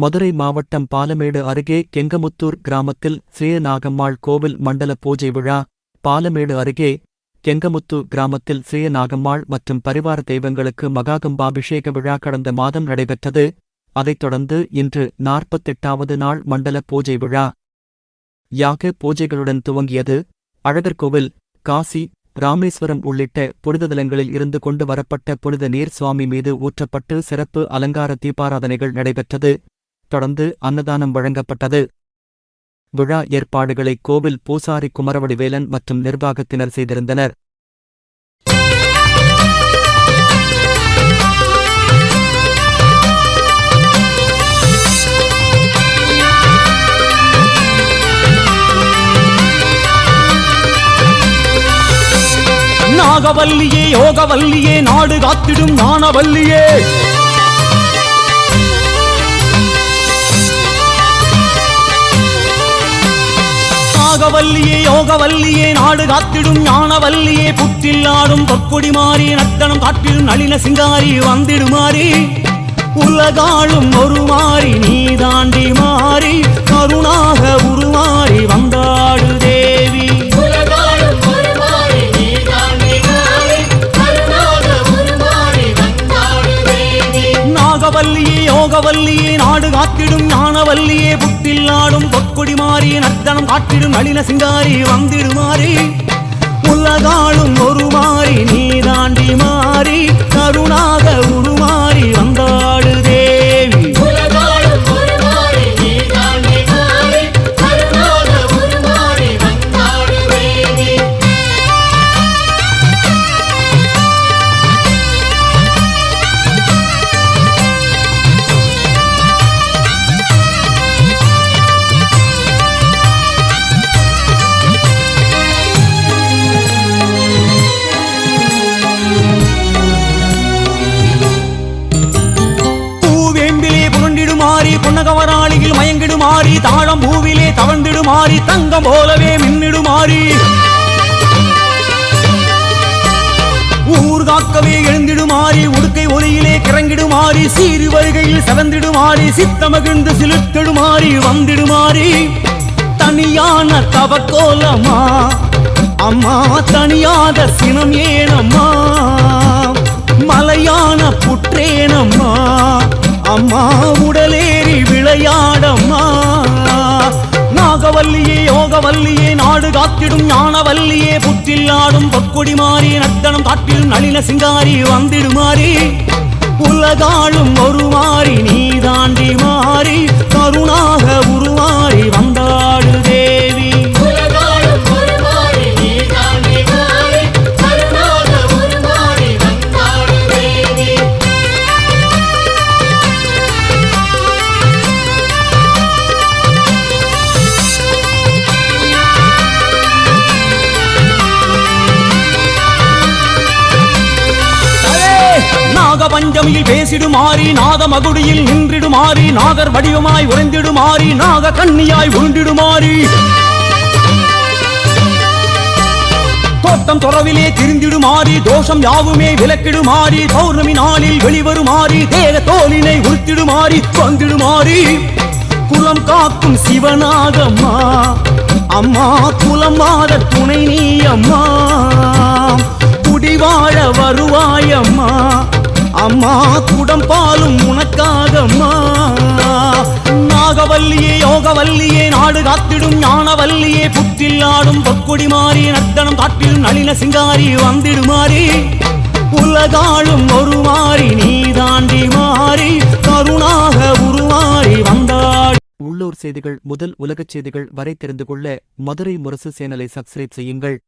மதுரை மாவட்டம் பாலமேடு அருகே கெங்கமுத்தூர் கிராமத்தில் ஸ்ரீநாகம்மாள் கோவில் மண்டல பூஜை விழா பாலமேடு அருகே கெங்கமுத்து கிராமத்தில் ஸ்ரீநாகம்மாள் மற்றும் பரிவார தெய்வங்களுக்கு மகாகம்பாபிஷேக விழா கடந்த மாதம் நடைபெற்றது. அதைத் தொடர்ந்து இன்று நாற்பத்தெட்டாவது நாள் மண்டல பூஜை விழா. யாக பூஜைகளுடன் துவங்கியது. அழகர்கோவில் காசி ராமேஸ்வரம் உள்ளிட்ட புனித தலங்களில் இருந்து கொண்டு வரப்பட்ட புனித நீர் சுவாமி மீது ஊற்றப்பட்டு சிறப்பு அலங்கார தீபாராதனைகள் நடைபெற்றது. தொடர்ந்து அன்னதானம் வழங்கப்பட்டது. விழா ஏற்பாடுகளை கோவில் பூசாரி குமரவடிவேலன் மற்றும் நிர்வாகத்தினர் செய்திருந்தனர். நாகவல்லியே யோகவல்லியே நாடு காத்திடும் ஞானவல்லியே நாகவல்லியே யோகவல்லியே நாடு காத்திடும் ஞானவல்லியே புற்றில் ஆடும் பொற்கொடி மாறி நத்தனம் காட்டிடும் நளின சிங்காரி வந்திடுமாறி. உலகாளும் ஒரு மாறி நீ தாண்டி மாறி. நாகவல்லியே யோகவல்லியே நாடு காத்திடும் ஞானவல்லியே புட்டில் ஆடும் பொக்குடி மாறி நர்த்தனம் காட்டிடும் நளின சிங்காரி வந்திடுமாறி. உலகாலும் ஒரு மாறி நீ தாண்டி புன்னகவராளியில் மயங்கிடுமாறி தாழம் பூவிலே தவழ்ந்திடுமாறி தங்கம் போலவே மின்னிடுமாறி. ஊர்காக்கவே எழுந்திடுமாறி உடுக்கை ஒலியிலே கிறங்கிடுமாறி சீறு வருகையில் செவந்திடுமாறி சித்தமகிழ்ந்து சிலுத்திடுமாறி வந்திடுமாறி. தனியான தவக்கோலமா அம்மா தனியாத சினம் ஏனம்மா. மலையான புற்றேனம்மா அம்மா யோக வள்ளியை நாடு காத்திடும் ஞானவல்லியே புற்றில் ஆடும் பொற்கொடி மாறி நர்த்தனம் காட்டிடும் நளின சிங்காரி வந்திடுமாறி. உலகாளும் ஒரு பஞ்சமியில் பேசிடுமாறி நாத மகுடியில் நின்றிடுமாறி நாகர் வடிவமாய் உறைந்திடுமாறி நாக கண்ணியாய் உருண்டிடுமாறி. தோட்டம் தொடவிலே திரிந்திடுமாறி தோஷம் யாவுமே விலக்கிடுமாறி பௌர்ணமி நாளில் வெளிவருமாறி தேக தோலினை உறுத்திடுமாறி வந்திடுமாறி குலம் காக்கும் சிவனாகம்மா அம்மா குலம் மாத துணை நீ அம்மா. குடிவாழ வருவாயம்மா அம்மா குடம் பாலும் உனக்காகம்மா. நாகவல்லியே யோகவல்லியே நாடு காத்திடும் ஞானவல்லியே புத்தில் ஆடும் பொற்கொடி மாறி நர்த்தனம் காட்டிடும் நளின சிங்காரி வந்திடுமாறி. உலகாளும் ஒரு மாறி நீ தாண்டி மாறி கருணாக உருமாறி வந்தாள் உள்ளூர் செய்திகள் முதல் உலகச் செய்திகள் வரை தெரிந்து கொள்ள மதுரை முரசு சேனலை சப்ஸ்கிரைப் செய்யுங்கள்.